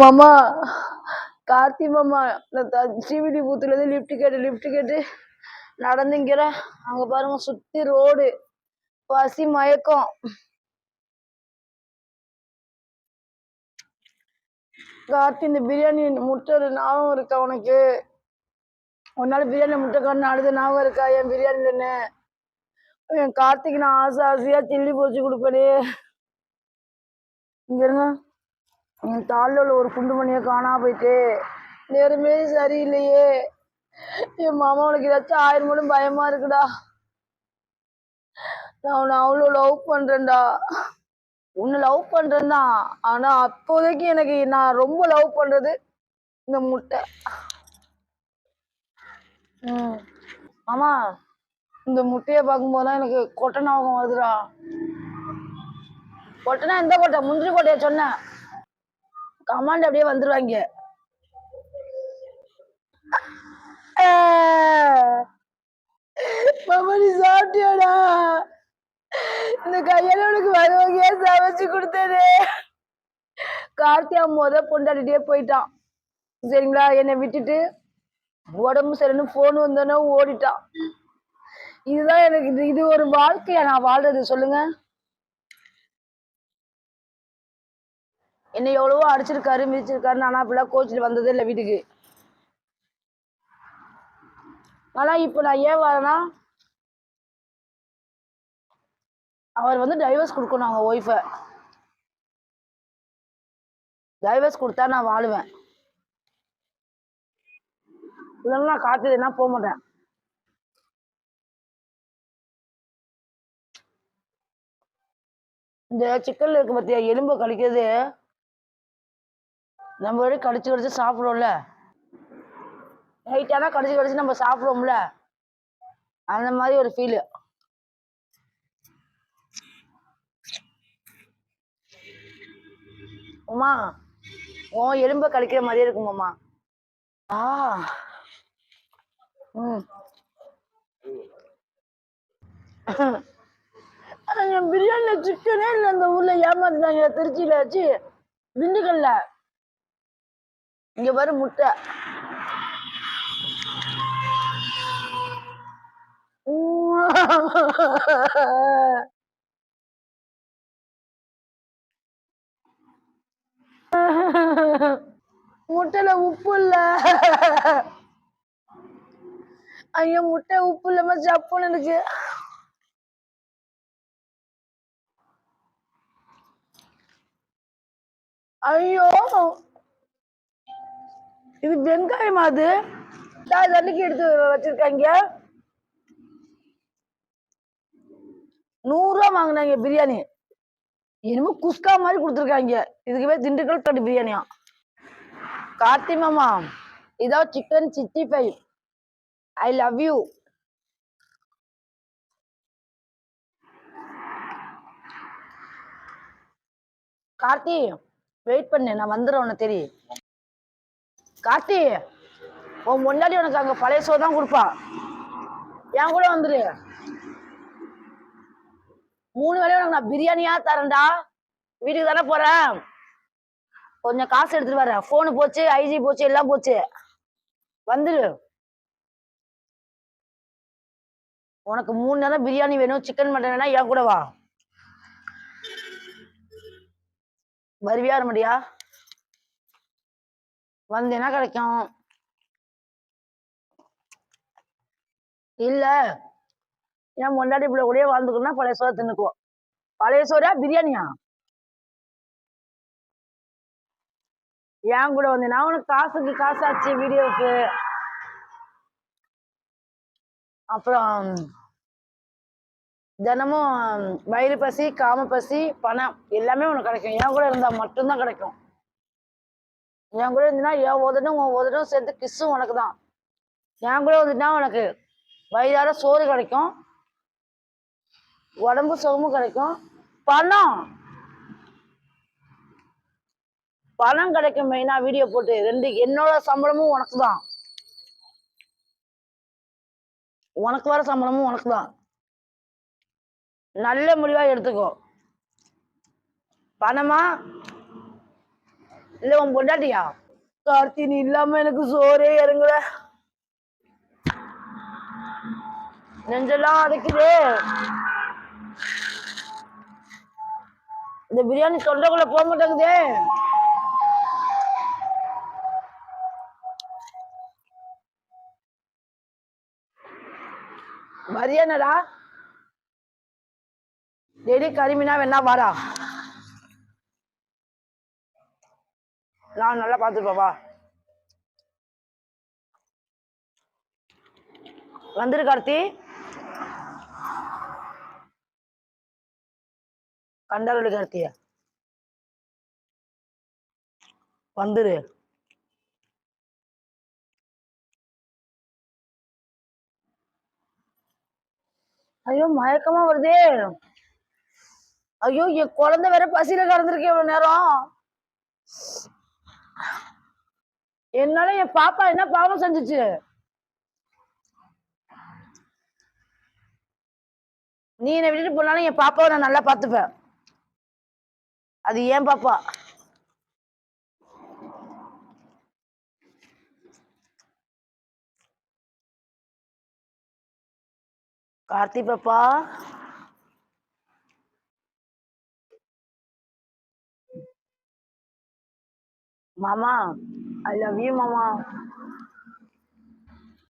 மாமா கார்த்தி மாமா நான் சிவிடி பூத்துலேருந்து லிஃப்ட் கேட்டு லிஃப்ட் கேட்டு நடந்துங்கிறேன் அங்க பாருங்க சுத்தி ரோடு பசி மயக்கம். கார்த்தி இந்த பிரியாணி முட்டை ஞாபகம் இருக்கா உனக்கு? ஒரு நாள் பிரியாணி முட்டை கண்ணு அடுத்த ஞாபகம் இருக்கா? என் பிரியாணிலன்னு. என் கார்த்திக்கு நான் ஆசை ஆசையா சில்லி பொறிச்சு கொடுப்பேனே. இங்க இருங்க. என் தாளில் உள்ள ஒரு குண்டு மணியை காணா போயிட்டு. நேரமே சரியில்லையே. என் மாமா உனக்கு ஏதாச்சும் ஆயிரம் மணி பயமா இருக்குடா. நான் உன்னை அவ்வளோ லவ் பண்ணுறேன்டா உன்னை லவ் பண்ணுறேன்னா தான் அப்போதைக்கு எனக்கு நான் ரொம்ப லவ் பண்ணுறது இந்த முட்டை. ம். ஆமாம் இந்த முட்டையை பார்க்கும்போது தான் எனக்கு கொட்டை ஞாபகம் வருதுடா. கொட்டைனா எந்த கொட்டை? முந்திரி கொட்டையை சொன்னேன்? கமாண்ட் அப்படியே வந்துருவாங்க. மாமா நீ சாப்பிட்டியாடா? இந்த கையால உனக்கு வர சமைச்சு கொடுத்தது கார்த்தியா முத பொண்டாடிட்டே போயிட்டான். சரிங்களா? என்னை விட்டுட்டு உடம்பு சரின்னு ஃபோன் வந்தோன்னே ஓடிட்டான். இதுதான் எனக்கு இது இது ஒரு வாழ்க்கையா நான் வாழ்றது? சொல்லுங்க. என்னை எவ்வளவோ அடிச்சிருக்காரு மிதிச்சிருக்காரு நானா அப்படிலாம் கோச்சில் வந்ததே இல்லை வீட்டுக்கு. ஆனா இப்போ நான் ஏன் வரேன்னா அவர் வந்து டைவர்ஸ் கொடுக்கணும் அவங்க ஒய்ஃபை டைவர்ஸ் கொடுத்தா நான் வாழுவேன். இல்லைன்னா நான் காத்துதுன்னா போக மாட்டேன். இந்த சிக்கன்ல இருக்கு பார்த்தியா எலும்பை கழிக்கிறது நம்ம வரை கடிச்சு கடிச்சு சாப்பிடுவோம்ல. நைட்டானா கடிச்சு கடிச்சு நம்ம சாப்பிடுவோம்ல. அந்த மாதிரி ஒரு ஃபீலு உமா உன் எலும்பை கடிக்கிற மாதிரியே இருக்குமாம்மா ஆ. ம். பிரியாணியில் சிக்கனே இல்லை அந்த ஊர்ல ஏமாத்துனாங்க திருச்சியில வச்சு திண்டுக்கல்ல. இங்க பாரு முட்டை. முட்டையில உப்பு இல்ல. ஐயோ முட்டை உப்பு இல்லாம சப்புன்னு இருக்கு. ஐயோ. இது வெங்காயம் அது? தண்ணிக்கு எடுத்து வச்சிருக்காங்க. நூறுரூவா வாங்கினாங்க பிரியாணி. என்னமோ குஸ்கா மாதிரி கொடுத்துருக்காங்க. இதுக்கு பேர் திண்டுக்கல் தட்டு பிரியாணியா? கார்த்தி மாமா இதோ chicken sixty five I love you Karthi wait பண்ணு நான் வந்துடுறேன் உன்னை தெரியும் கார்த்தி உன் முன்னாடி உனக்கு அங்கே பழைய சோ தான் கொடுப்பான். என் கூட வந்துரு. மூணு வேளையும் உனக்கு நான் பிரியாணியா தரேன்டா. வீட்டுக்கு தானே போறேன். கொஞ்சம் காசு எடுத்துட்டு வரேன் ஃபோனு போச்சு ஐஜி போச்சு எல்லாம் போச்சு. வந்துரு. உனக்கு மூணு நேரம் பிரியாணி வேணும் சிக்கன் மட்டன் வேணா என் கூட வா. வருவியா வந்து வந்தேன்னா கிடைக்கும். இல்ல. என் முன்னாடி இப்படி கூடயே வாழ்ந்துக்கணும்னா பழைய சோறு தின்னுக்குவோம். பழைய சோறா பிரியாணியா? என் கூட வந்தேன்னா உனக்கு காசுக்கு காசாச்சு வீடியோவுக்கு அப்புறம் தினமும் வயிறு பசி காம பசி பணம் எல்லாமே உனக்கு கிடைக்கும். என் கூட இருந்தா மட்டும்தான் கிடைக்கும். என் கூட இருந்தீங்கன்னா என் உதடும் உன் உதடும் சேர்த்து கிஸ்ஸும் உனக்கு தான் என் கூட வந்துட்டா உனக்கு வயிறார சோறு கிடைக்கும் உடம்பு சுகமும் கிடைக்கும். பணம். பணம் கிடைக்கும் மெயினா வீடியோ போட்டு ரெண்டு என்னோட சம்பளமும் உனக்கு தான் உனக்கு வர சம்பளமும் உனக்கு தான் நல்ல முடிவா எடுத்துக்கோ. பணமா? இல்ல உன் பொண்டாட்டியா கார்த்தி நீ இல்லாம எனக்கு சோறே இறங்கல நெஞ்செல்லாம் அடைக்குது இந்த பிரியாணி தொண்டைக்குள்ள போக மாட்டேங்குதே மரியானடா டெய்லி கரிமீனா வேணா வாடா நான் நல்லா பார்த்துருப்பா வந்துரு கார்த்தி. கண்டாரோட கார்த்திய. வந்துரு. ஐயோ மயக்கமா வருதே. ஐயோ என் குழந்தை வேற பசியில கறந்துருக்கேன் இவ்வளவு நேரம். என்னால என் பாப்பா என்ன பாவம் செஞ்சுச்சு? நீ என்னை விட்டுட்டு போனாலும் என் பாப்பாவை நான் நல்லா பார்த்துப்பேன். அது ஏன் பாப்பா? கார்த்தி பாப்பா? மாமா ஐ லவ் யூ மாமா.